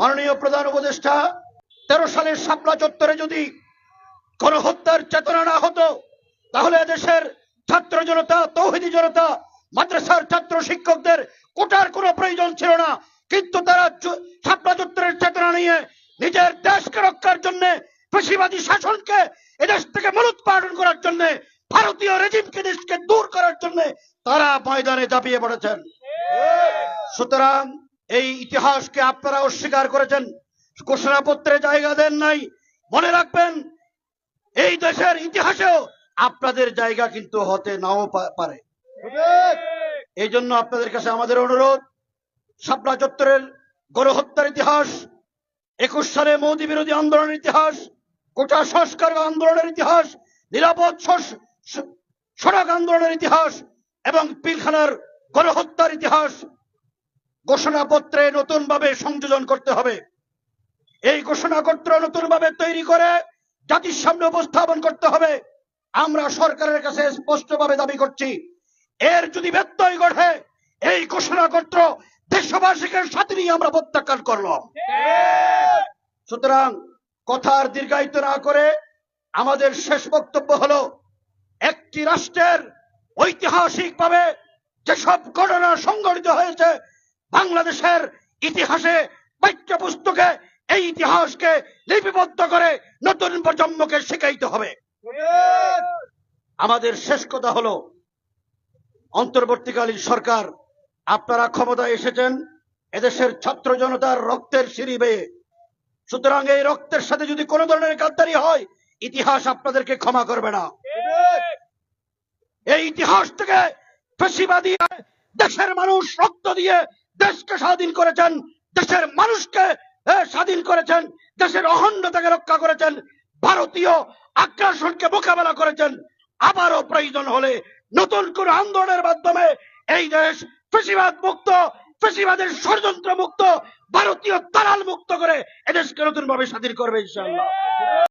মাননীয় প্রধান উপদেষ্টা, তেরো সালের শাপলা চত্বরে যদি কোন হত্যার চেতনা না হতো, তাহলে দেশের ছাত্র জনতা, তৌহিদি জনতা, মাদ্রাসার ছাত্র শিক্ষকদের কোটার কোনো প্রয়োজন ছিল না। কিন্তু তারা শাপলা চত্বরের চেতনা নিয়ে নিজের দেশকে রক্ষার জন্য পেশিবাদী শাসনকে এদেশ থেকে মূলোৎপাদন করার জন্য, ভারতীয় রেজিমকে দেশকে দূর করার জন্য তারা ময়দানে ঝাঁপিয়ে পড়েছেন। সুতরাং এই ইতিহাসকে আপনারা অস্বীকার করেছেন। ঘোষণাপত্রে জায়গা দেন নাই। মনে রাখবেন, এই দেশের ইতিহাসেও আপনাদের জায়গা কিন্তু হতে নাও পারে। এই জন্য আপনাদের কাছে আমাদের অনুরোধ, শাপলা চত্বরের গণহত্যার ইতিহাস, একুশ সালে মোদী বিরোধী আন্দোলনের ইতিহাস, কোটা সংস্কার আন্দোলনের ইতিহাস, নিরাপদ সড়ক আন্দোলনের ইতিহাস এবং পিলখানার গণহত্যার ইতিহাস ঘোষণাপত্রে নতুন ভাবে সংযোজন করতে হবে। এই ঘোষণাপত্র নতুন ভাবে তৈরি করে জাতির সামনে উপস্থাপন করতে হবে। আমরা সরকারের কাছে স্পষ্টভাবে দাবি করছি, এর যদি ব্যত্যয় ঘটে, এই ঘোষণাপত্র দেশবাসীকে সাথে নিয়ে আমরা প্রত্যাখ্যান করলাম। সুতরাং কথার দীর্ঘায়িত না করে আমাদের শেষ বক্তব্য হলো, একটি রাষ্ট্রের ঐতিহাসিকভাবে যেসব ঘটনা সংঘটিত হয়েছে বাংলাদেশের ইতিহাসে পাঠ্যপুস্তকে, এই ইতিহাসকে লিপিবদ্ধ করে নতুন প্রজন্মকে শিখাইতে হবে। আমাদের শেষ কথা হলো, অন্তর্বর্তীকালীন সরকার, আপনারা ক্ষমতায় এসেছেন, এদেশের ছাত্র জনতার রক্তের সিঁড়ি বেয়ে। সুতরাং এই রক্তের সাথে যদি কোনো ধরনের গাদ্দারি হয়, ইতিহাস আপনাদেরকে ক্ষমা করবে না। এই ইতিহাস থেকে দেশের মানুষ রক্ত দিয়ে দেশকে স্বাধীন করেছেন, দেশের মানুষকে স্বাধীন করেছেন, দেশের অখণ্ডতাকে রক্ষা করেছেন, ভারতীয় আগ্রাসনকে মোকাবেলা করেছেন। আবারও প্রয়োজন হলে নতুন কোন আন্দোলনের মাধ্যমে এই দেশ ফেসিবাদ মুক্ত, ফেসিবাদের ষড়যন্ত্র মুক্ত, ভারতীয় দালাল মুক্ত করে এদেশকে নতুন ভাবে স্বাধীন করবে ইনশাআল্লাহ।